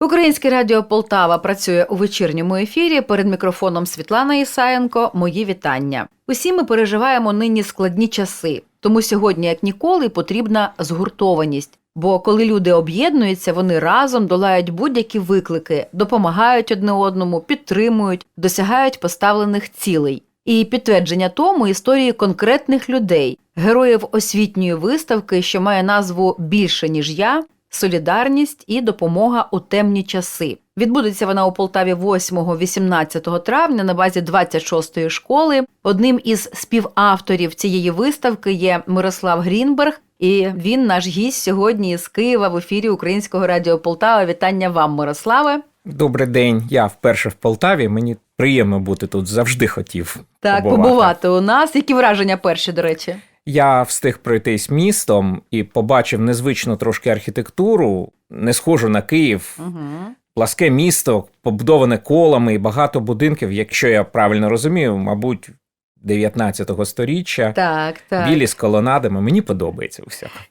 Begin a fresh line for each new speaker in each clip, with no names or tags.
Українське радіо Полтава працює у вечірньому ефірі. Перед мікрофоном Світлана Ісаєнко. Мої вітання. Усі ми переживаємо нині складні часи, тому сьогодні, як ніколи, потрібна згуртованість. Бо коли люди об'єднуються, вони разом долають будь-які виклики, допомагають одне одному, підтримують, досягають поставлених цілей. І підтвердження тому історії конкретних людей, героїв освітньої виставки, що має назву Більше ніж я. Солідарність і допомога у темні часи відбудеться вона у Полтаві 8-18 травня на базі 26-ї школи. Одним із співавторів цієї виставки є Мирослав Грінберг, і він наш гість сьогодні із Києва в ефірі Українського радіо Полтава. Вітання вам, Мирославе.
Добрий день. Я вперше в Полтаві. Мені приємно бути тут. Завжди хотів.
Так,
побувати.
побувати у нас. Які враження перші, до речі?
Я встиг пройтись містом і побачив незвичну трошки архітектуру, не схожу на Київ.
Угу.
Пласке місто, побудоване колами і багато будинків, якщо я правильно розумію, мабуть, 19 сторіччя.
Так, так.
Білі з колонадами. Мені подобається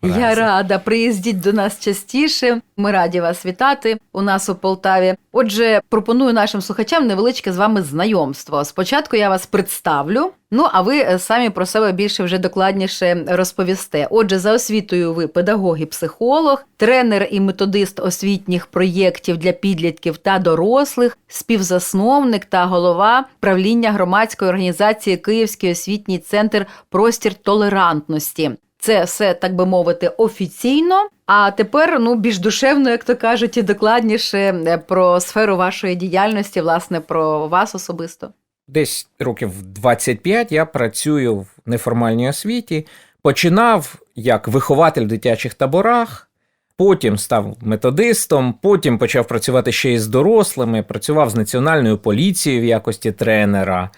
у
Я рада. Приїздіть до нас частіше. Ми раді вас вітати у нас у Полтаві. Отже, пропоную нашим слухачам невеличке з вами знайомство. Спочатку я вас представлю. Ну а ви е, самі про себе більше вже докладніше розповісте. Отже, за освітою ви педагог і психолог, тренер і методист освітніх проєктів для підлітків та дорослих, співзасновник та голова правління громадської організації Київський освітній центр Простір толерантності. Це все, так би мовити, офіційно. А тепер ну більш душевно, як то кажуть, і докладніше е, про сферу вашої діяльності, власне, про вас особисто.
Десь років 25 я працюю в неформальній освіті. Починав як вихователь в дитячих таборах, потім став методистом, потім почав працювати ще й з дорослими, працював з національною поліцією в якості тренера,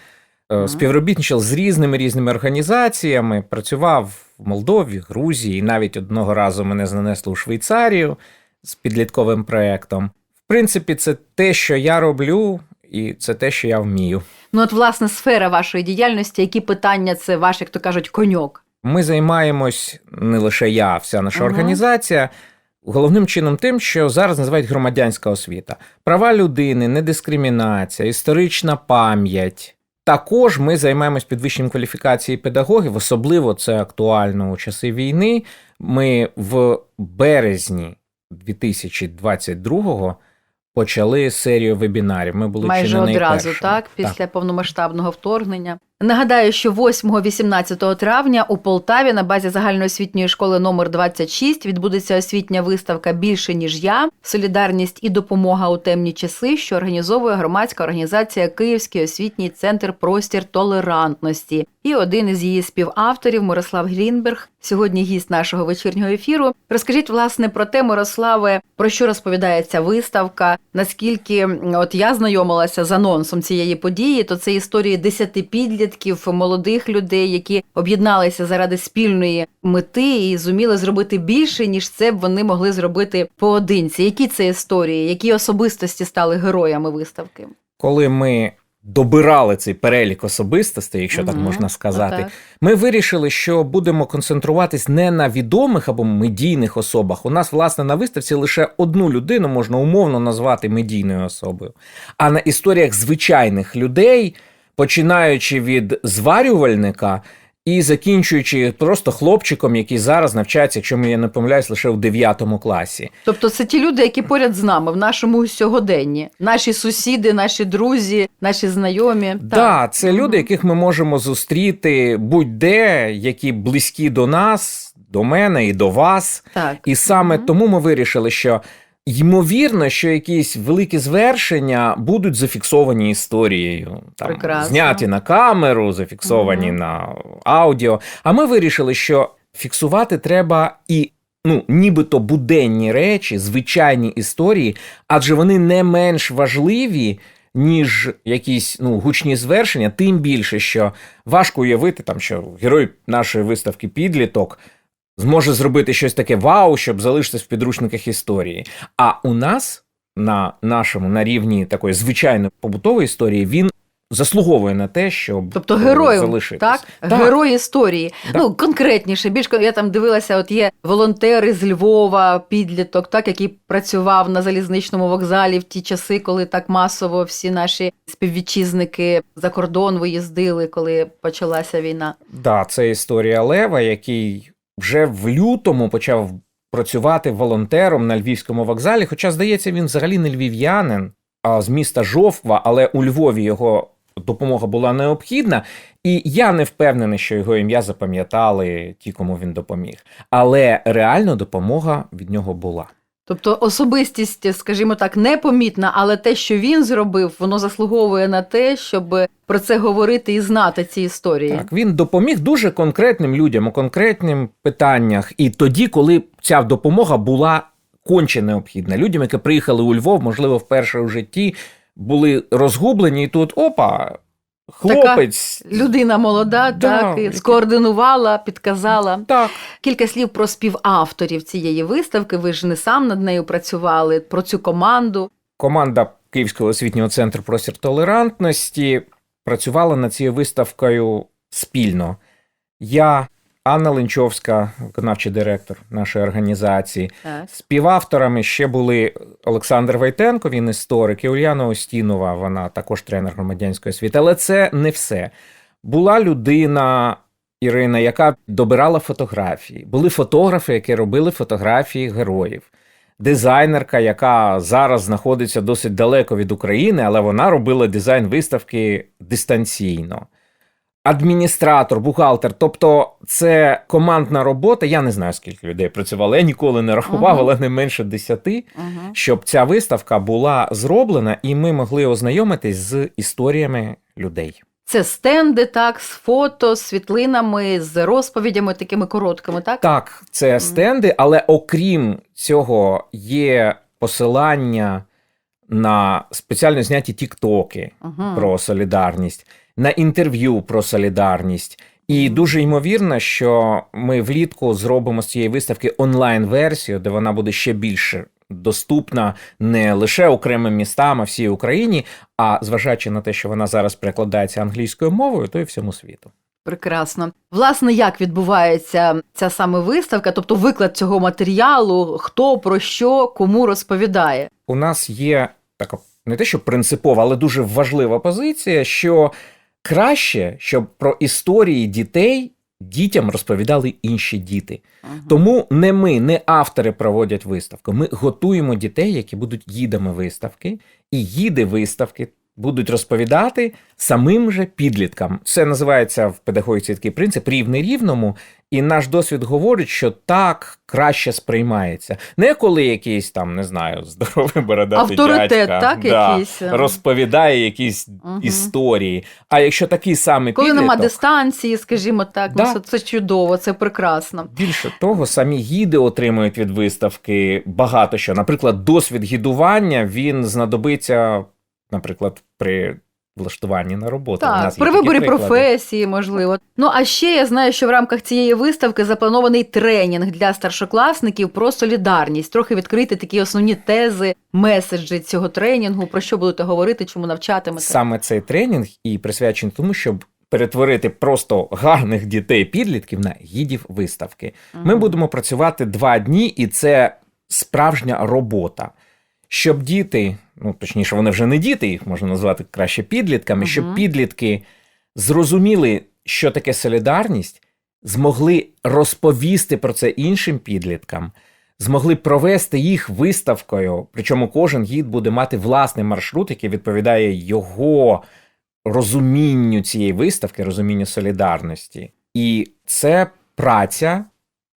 е, співробітничав з різними різними організаціями, працював в Молдові, Грузії, і навіть одного разу мене занесло у Швейцарію з підлітковим проєктом. В принципі, це те, що я роблю, і це те, що я вмію.
Ну, от, власне, сфера вашої діяльності, які питання це ваш, як то кажуть, коньок.
Ми займаємось не лише я, а вся наша
Ага.
організація. Головним чином тим, що зараз називають громадянська освіта, права людини, недискримінація, історична пам'ять. Також ми займаємось підвищенням кваліфікації педагогів, особливо це актуально у часи війни. Ми в березні 2022-го почали серію вебінарів. Ми були
Майже
чи не
одразу, так, після повномасштабного вторгнення. Нагадаю, що 8-18 травня у Полтаві на базі загальноосвітньої школи номер 26 відбудеться освітня виставка Більше ніж я, солідарність і допомога у темні часи, що організовує громадська організація Київський освітній центр Простір толерантності. І один із її співавторів Мирослав Грінберг, сьогодні гість нашого вечірнього ефіру. Розкажіть власне про те, Мирославе, про що розповідає ця виставка. Наскільки от я знайомилася з анонсом цієї події, то це історії десяти підлітків, молодих людей, які об'єдналися заради спільної мети і зуміли зробити більше, ніж це б вони могли зробити поодинці. Які це історії, які особистості стали героями виставки?
Коли ми добирали цей перелік особистостей, якщо так можна сказати,
Отак.
ми вирішили, що будемо концентруватись не на відомих або медійних особах. У нас, власне, на виставці лише одну людину можна умовно назвати медійною особою, а на історіях звичайних людей, починаючи від зварювальника. І закінчуючи просто хлопчиком, який зараз навчається, якщо я не помиляюсь, лише в 9 класі.
Тобто це ті люди, які поряд з нами в нашому сьогоденні, наші сусіди, наші друзі, наші знайомі.
Да, це люди, яких ми можемо зустріти будь-де, які близькі до нас, до мене і до вас.
так.
І саме тому ми вирішили, що ймовірно, що якісь великі звершення будуть зафіксовані історією, там
Прекрасно.
зняті на камеру, зафіксовані
Мгм.
на аудіо. А ми вирішили, що фіксувати треба і. Ну, нібито буденні речі, звичайні історії, адже вони не менш важливі, ніж якісь ну, гучні звершення, тим більше, що важко уявити, там, що герой нашої виставки підліток зможе зробити щось таке вау, щоб залишитись в підручниках історії. А у нас на нашому на рівні такої звичайної побутової історії він заслуговує на те, щоб
Тобто
е,
героїв,
залишитись.
так? Герой історії.
Да.
Ну, конкретніше, більш я там дивилася, от є волонтери з Львова, підліток, так, який працював на залізничному вокзалі в ті часи, коли так масово всі наші співвітчизники за кордон виїздили, коли почалася війна.
Да, це історія Лева, який вже в лютому почав працювати волонтером на львівському вокзалі. Хоча, здається, він взагалі не львів'янин, а з міста Жовква, але у Львові його допомога була необхідна. І я не впевнений, що його ім'я запам'ятали ті, кому він допоміг. Але реально допомога від нього була.
Тобто особистість, скажімо так, непомітна, але те, що він зробив, воно заслуговує на те, щоб про це говорити і знати ці історії.
Так, він допоміг дуже конкретним людям у конкретним питаннях, і тоді, коли ця допомога була конче необхідна. Людям, які приїхали у Львов, можливо, вперше у житті, були розгублені, і тут опа, хлопець.
Людина молода,
Да,
так, і скоординувала, підказала.
Так,
Кілька слів про співавторів цієї виставки. Ви ж не сам над нею працювали, про цю команду.
команда Київського освітнього центру простір толерантності працювала над цією виставкою спільно. Я, Анна Ленчовська, виконавчий директор нашої організації,
Так.
Співавторами ще були Олександр Войтенко, він історик, і Ульяна Остінова, вона також тренер громадянської освіти. Але це не все. Була людина. Ірина, яка добирала фотографії. Були фотографи, які робили фотографії героїв. Дизайнерка, яка зараз знаходиться досить далеко від України, але вона робила дизайн виставки дистанційно. Адміністратор, бухгалтер, тобто це командна робота. Я не знаю, скільки людей працювало. Я ніколи не рахував, але не менше десяти, щоб ця виставка була зроблена, і ми могли ознайомитись з історіями людей.
Це стенди, так, з фото, з світлинами, з розповідями такими короткими, так?
Так, це стенди, але окрім цього, є посилання на спеціально зняті тіктоки
Угу.
про солідарність, на інтерв'ю про солідарність. І дуже ймовірно, що ми влітку зробимо з цієї виставки онлайн-версію, де вона буде ще більше доступна не лише окремим містам, а всій Україні, а зважаючи на те, що вона зараз перекладається англійською мовою, то і всьому світу.
Прекрасно. Власне, як відбувається ця саме виставка, тобто виклад цього матеріалу, хто про що, кому розповідає?
у нас є така не те, що принципова, але дуже важлива позиція, що краще, щоб про історії дітей дітям розповідали інші діти.
Ага.
Тому не ми, не автори проводять виставку. Ми готуємо дітей, які будуть гідами виставки, і гіди виставки будуть розповідати самим же підліткам. Це називається в педагогіці такий принцип рівний рівному. І наш досвід говорить, що так краще сприймається. Не коли якийсь там, не знаю, здоровий бородатий
Авторитет,
дядька,
так,
да,
якийсь.
розповідає якісь
Мгм.
історії. А якщо такий самий
Коли
підліток,
нема дистанції, скажімо так,
Да.
ну це, це чудово, це прекрасно.
Більше того, самі гіди отримують від виставки багато що. Наприклад, досвід гідування він знадобиться, наприклад, при влаштуванні на роботу.
Так,
нас
при виборі
приклади.
професії, можливо. Ну а ще я знаю, що в рамках цієї виставки запланований тренінг для старшокласників про солідарність. Трохи відкрити такі основні тези, меседжі цього тренінгу. Про що будете говорити, чому навчатимете?
Саме цей тренінг і присвячений тому, щоб перетворити просто гарних дітей підлітків на гідів виставки. Ми будемо працювати два дні, і це справжня робота. Щоб діти, ну точніше, вони вже не діти, їх можна назвати краще підлітками, щоб підлітки зрозуміли, що таке солідарність, змогли розповісти про це іншим підліткам, змогли провести їх виставкою. Причому кожен гід буде мати власний маршрут, який відповідає його розумінню цієї виставки, розумінню солідарності. І це праця,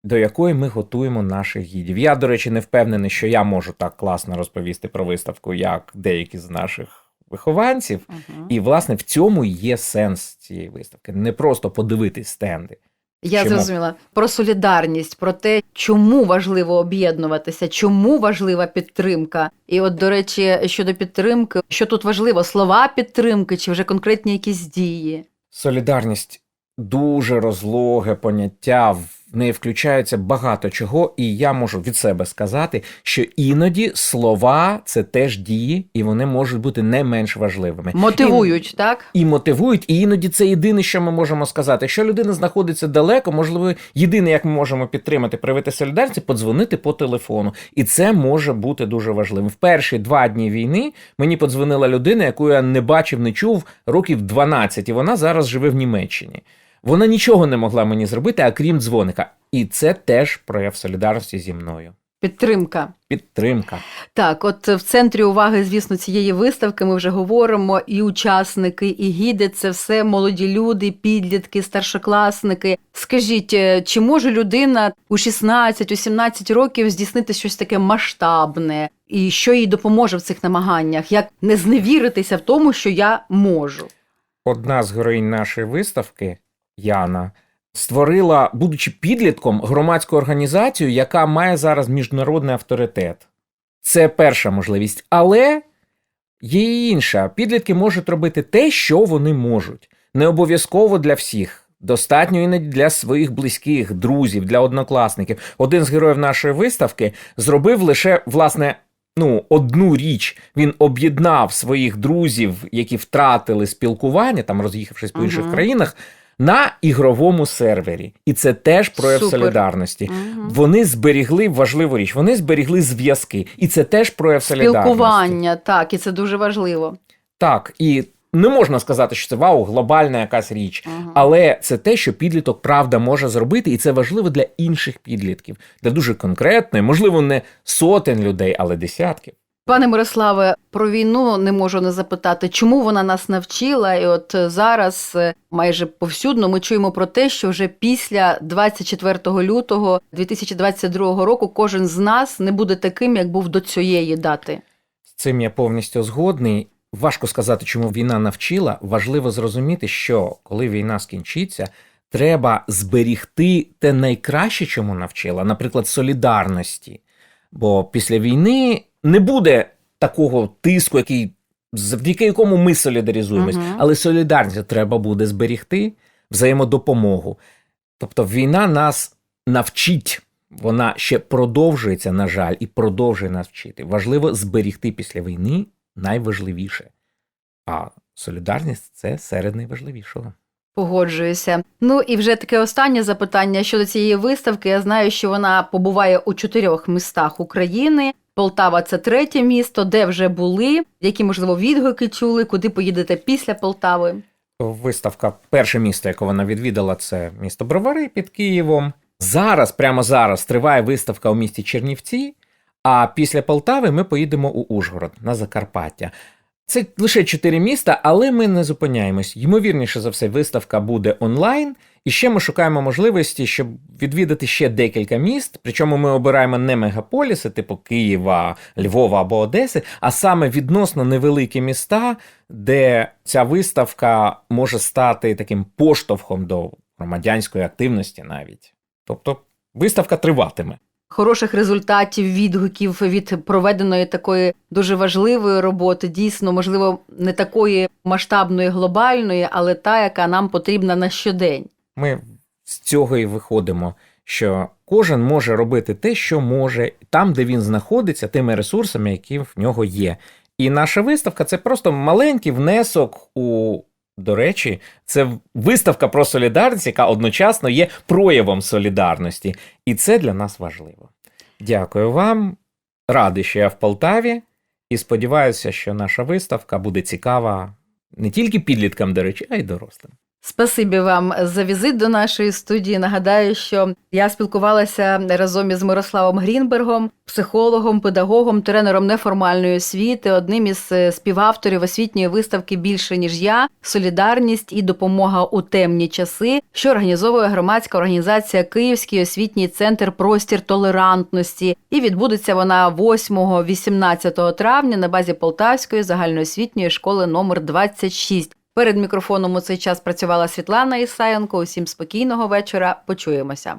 до якої ми готуємо наших гідів. Я, до речі, не впевнений, що я можу так класно розповісти про виставку, як деякі з наших вихованців.
Мгм.
І, власне, в цьому є сенс цієї виставки. Не просто подивитись стенди.
Я
Чому?
зрозуміла про солідарність, про те, чому важливо об'єднуватися, чому важлива підтримка. І от, до речі, щодо підтримки, що тут важливо, слова підтримки чи вже конкретні якісь дії?
Солідарність дуже розлоге поняття. В- в неї включаються багато чого, і я можу від себе сказати, що іноді слова це теж дії, і вони можуть бути не менш важливими.
Мотивують, так?
І, і мотивують, і іноді це єдине, що ми можемо сказати. Якщо людина знаходиться далеко, можливо, єдине, як ми можемо підтримати, проявити солідарність, подзвонити по телефону. І це може бути дуже важливим. В перші два дні війни мені подзвонила людина, яку я не бачив, не чув років 12, і вона зараз живе в Німеччині. Вона нічого не могла мені зробити, а крім дзвоника. І це теж прояв солідарності зі мною.
Підтримка.
Підтримка.
Так, от в центрі уваги, звісно, цієї виставки ми вже говоримо. І учасники, і гіди це все молоді люди, підлітки, старшокласники. Скажіть, е, чи може людина у 16, у 17 років здійснити щось таке масштабне, і що їй допоможе в цих намаганнях? Як не зневіритися в тому, що я можу?
Одна з героїнь нашої виставки, Яна, створила, будучи підлітком, громадську організацію, яка має зараз міжнародний авторитет. Це перша можливість. Але є і інша. Підлітки можуть робити те, що вони можуть. Не обов'язково для всіх. Достатньо іноді для своїх близьких, друзів, для однокласників. Один з героїв нашої виставки зробив лише власне ну, одну річ. Він об'єднав своїх друзів, які втратили спілкування, там роз'їхавшись по інших
Мгм.
країнах, на ігровому сервері. І це теж прояв
Супер.
солідарності.
Мгм.
Вони зберігли важливу річ. Вони зберігли зв'язки, і це теж прояв солідарності.
Спілкування, так, і це дуже важливо.
Так, і не можна сказати, що це вау, глобальна якась річ.
Мгм.
Але це те, що підліток правда може зробити, і це важливо для інших підлітків, для дуже конкретної, можливо, не сотень людей, але десятків.
Пане Мирославе, про війну не можу не запитати, чому вона нас навчила, і от е, зараз е, майже повсюдно ми чуємо про те, що вже після 24 лютого 2022 року кожен з нас не буде таким, як був до цієї дати.
З цим я повністю згодний. Важко сказати, чому війна навчила. Важливо зрозуміти, що коли війна скінчиться, треба зберігти те найкраще, чому навчила, наприклад, солідарності. Бо після війни не буде такого тиску, який завдяки якому ми солідаризуємось,
Мгм.
але солідарність треба буде зберігти взаємодопомогу. Тобто війна нас навчить, вона ще продовжується, на жаль, і продовжує нас вчити. Важливо зберігти після війни найважливіше. А солідарність це серед найважливішого.
Погоджуюся. Ну і вже таке останнє запитання щодо цієї виставки. Я знаю, що вона побуває у чотирьох містах України. Полтава це третє місто, де вже були, які можливо відгуки чули, куди поїдете після Полтави.
Виставка, перше місто, яке вона відвідала, це місто Бровари під Києвом. Зараз, прямо зараз, триває виставка у місті Чернівці. А після Полтави ми поїдемо у Ужгород на Закарпаття. Це лише чотири міста, але ми не зупиняємось. Ймовірніше за все, виставка буде онлайн. І ще ми шукаємо можливості, щоб відвідати ще декілька міст. Причому ми обираємо не мегаполіси, типу Києва, Львова або Одеси, а саме відносно невеликі міста, де ця виставка може стати таким поштовхом до громадянської активності навіть. Тобто виставка триватиме.
Хороших результатів, відгуків від проведеної такої дуже важливої роботи, дійсно, можливо, не такої масштабної, глобальної, але та, яка нам потрібна на щодень.
Ми з цього і виходимо, що кожен може робити те, що може, там, де він знаходиться, тими ресурсами, які в нього є. І наша виставка це просто маленький внесок у. До речі, це виставка про солідарність, яка одночасно є проявом солідарності. І це для нас важливо. Дякую вам. Радий, що я в Полтаві, і сподіваюся, що наша виставка буде цікава не тільки підліткам, до речі, а й дорослим.
Спасибі вам за візит до нашої студії. Нагадаю, що я спілкувалася разом із Мирославом Грінбергом, психологом, педагогом, тренером неформальної освіти, одним із е, співавторів освітньої виставки Більше ніж я, солідарність і допомога у темні часи, що організовує громадська організація Київський освітній центр Простір толерантності. І відбудеться вона 8-18 травня на базі Полтавської загальноосвітньої школи номер 26. Перед мікрофоном у цей час працювала Світлана Ісаєнко. Усім спокійного вечора. Почуємося.